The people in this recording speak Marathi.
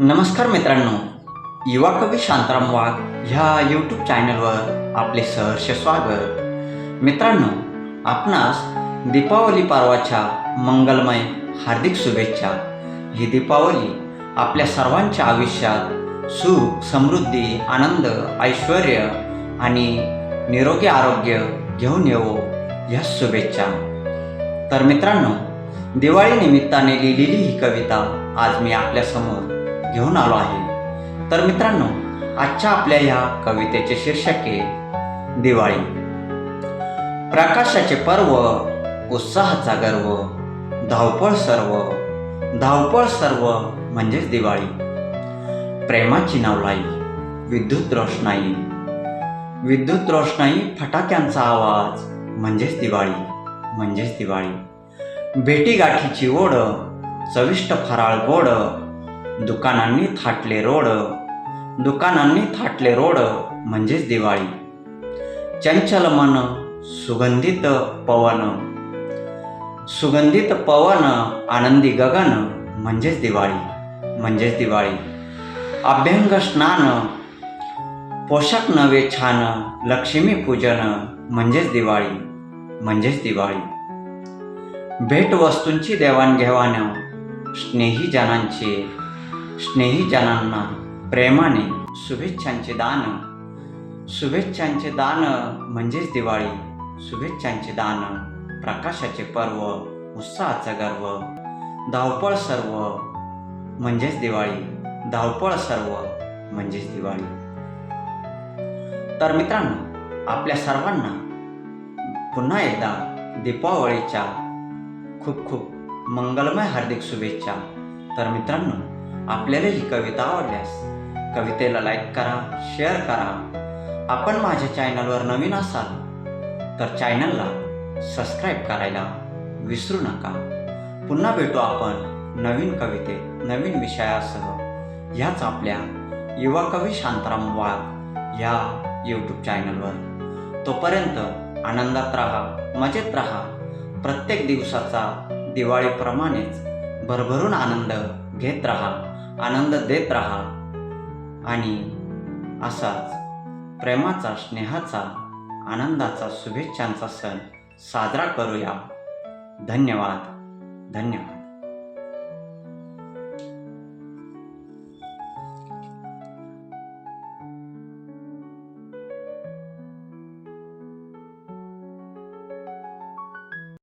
नमस्कार मित्रांनो. युवा कवी शांताराम वाघ ह्या यूट्यूब चॅनलवर आपले सहर्ष स्वागत. मित्रांनो आपणास दीपावली पर्वाच्या मंगलमय हार्दिक शुभेच्छा. ही दीपावली आपल्या सर्वांच्या आयुष्यात सुख समृद्धी आनंद ऐश्वर आणि निरोगी आरोग्य घेऊन येवो ह्या शुभेच्छा. तर मित्रांनो दिवाळी निमित्ताने लिहिलेली ही कविता आज मी आपल्यासमोर घेऊन आलो आहे. तर मित्रांनो आजच्या आपल्या या कवितेचे शीर्षक आहे दिवाळी. प्रकाशाचे पर्व उत्साहाचा गर्व धावपळ सर्व धावपळ सर्व म्हणजेच दिवाळी. प्रेमाची नवलाई विद्युत रोषणाई. विद्युत रोषणाई फटाक्यांचा आवाज म्हणजेच दिवाळी म्हणजेच दिवाळी. भेटीगाठीची ओढ चविष्ट फराळ गोड दुकानांनी थाटले रोड. दुकानांनी थाटले रोड म्हणजेच दिवाळी. चंचल मन सुगंधित पवन. सुगंधित पवन आनंदी गगन म्हणजेच दिवाळी म्हणजेच दिवाळी. अभ्यंग स्नान पोशाख नवे छान लक्ष्मी पूजन म्हणजेच दिवाळी म्हणजेच दिवाळी. भेटवस्तूंची देवाणघेवाण स्नेही जनांची स्नेहीजनांना प्रेमाने शुभेच्छांचे दान. शुभेच्छांचे दान म्हणजेच दिवाळी. शुभेच्छांचे दान प्रकाशाचे पर्व उत्साहाचा गर्व. धावपळ सर्व म्हणजेच दिवाळी. धावपळ सर्व म्हणजेच दिवाळी. तर मित्रांनो आपल्या सर्वांना पुन्हा एकदा दीपावळीच्या खूप खूप मंगलमय हार्दिक शुभेच्छा. तर मित्रांनो आपल्याला ही कविता आवडल्यास कवितेला लाईक करा शेअर करा. आपण माझ्या चॅनलवर नवीन असाल तर चॅनलला सबस्क्राईब करायला विसरू नका. पुन्हा भेटू आपण नवीन कविते नवीन विषयासह. ह्याच आपल्या युवा कवी शांताराम वाघ ह्या यूट्यूब चॅनलवर तोपर्यंत आनंदात राहा मजेत राहा. प्रत्येक दिवसाचा दिवाळीप्रमाणेच भरभरून आनंद घेत राहा. आनंद देत राहा. आणि असाच प्रेमाचा स्नेहाचा आनंदाचा शुभेच्छांचा सण साजरा करूया. धन्यवाद. धन्यवाद.